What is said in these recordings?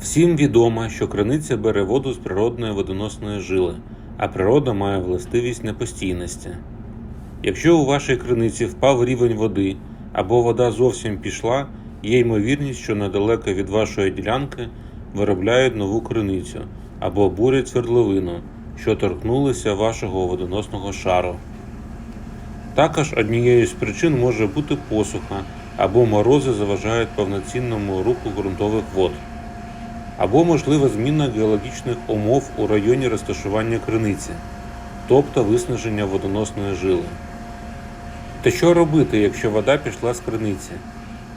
Всім відомо, що криниця бере воду з природної водоносної жили, а природа має властивість непостійності. Якщо у вашій криниці впав рівень води або вода зовсім пішла, є ймовірність, що недалеко від вашої ділянки виробляють нову криницю або бурять свердловину, що торкнулися вашого водоносного шару. Також однією з причин може бути посуха або морози заважають повноцінному руху ґрунтових вод, або можлива зміна геологічних умов у районі розташування криниці, тобто виснаження водоносної жили. Та що робити, якщо вода пішла з криниці?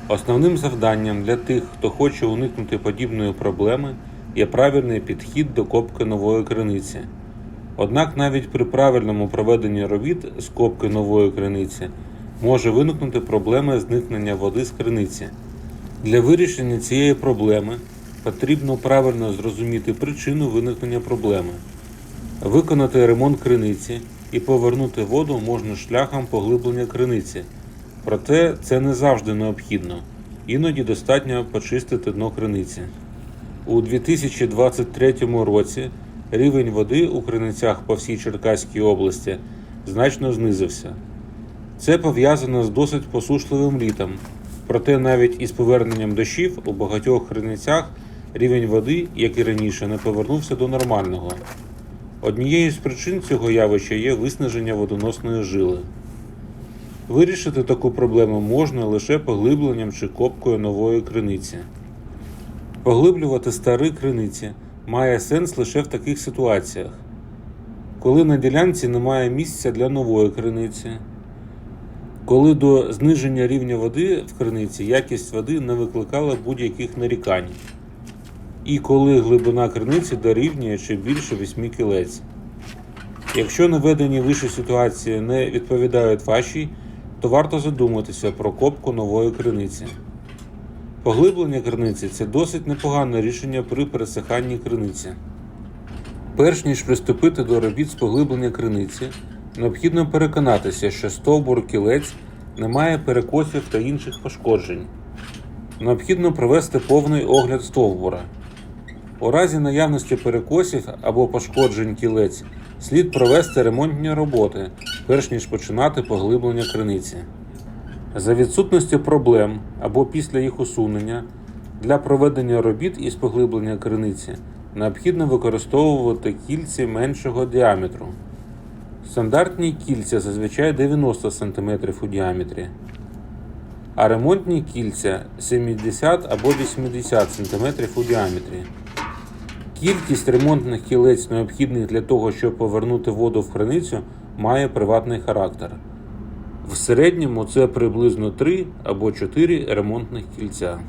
Основним завданням для тих, хто хоче уникнути подібної проблеми, є правильний підхід до копки нової криниці. Однак навіть при правильному проведенні робіт з копки нової криниці може виникнути проблема зникнення води з криниці. Для вирішення цієї проблеми потрібно правильно зрозуміти причину виникнення проблеми, виконати ремонт криниці і повернути воду можна шляхом поглиблення криниці. Проте це не завжди необхідно. Іноді достатньо почистити дно криниці. У 2023 році рівень води у криницях по всій Черкаській області значно знизився. Це пов'язано з досить посушливим літом, проте навіть із поверненням дощів у багатьох криницях рівень води, як і раніше, не повернувся до нормального. Однією з причин цього явища є виснаження водоносної жили. Вирішити таку проблему можна лише поглибленням чи копкою нової криниці. Поглиблювати старі криниці має сенс лише в таких ситуаціях, коли на ділянці немає місця для нової криниці, коли до зниження рівня води в криниці якість води не викликала будь-яких нарікань, і коли глибина криниці дорівнює чи більше 8 кілець. Якщо наведені вище ситуації не відповідають вашій, то варто задуматися про копку нової криниці. Поглиблення криниці це досить непогане рішення при пересиханні криниці. Перш ніж приступити до робіт з поглиблення криниці, необхідно переконатися, що стовбур кілець не має перекосів та інших пошкоджень. Необхідно провести повний огляд стовбура. У разі наявності перекосів або пошкоджень кілець слід провести ремонтні роботи, перш ніж починати поглиблення криниці. За відсутності проблем або після їх усунення для проведення робіт із поглиблення криниці необхідно використовувати кільці меншого діаметру. Стандартні кільця зазвичай 90 см у діаметрі, а ремонтні кільця 70 або 80 см у діаметрі. Кількість ремонтних кілець, необхідних для того, щоб повернути воду в криницю, має приватний характер. В середньому це приблизно 3 або 4 ремонтних кільця.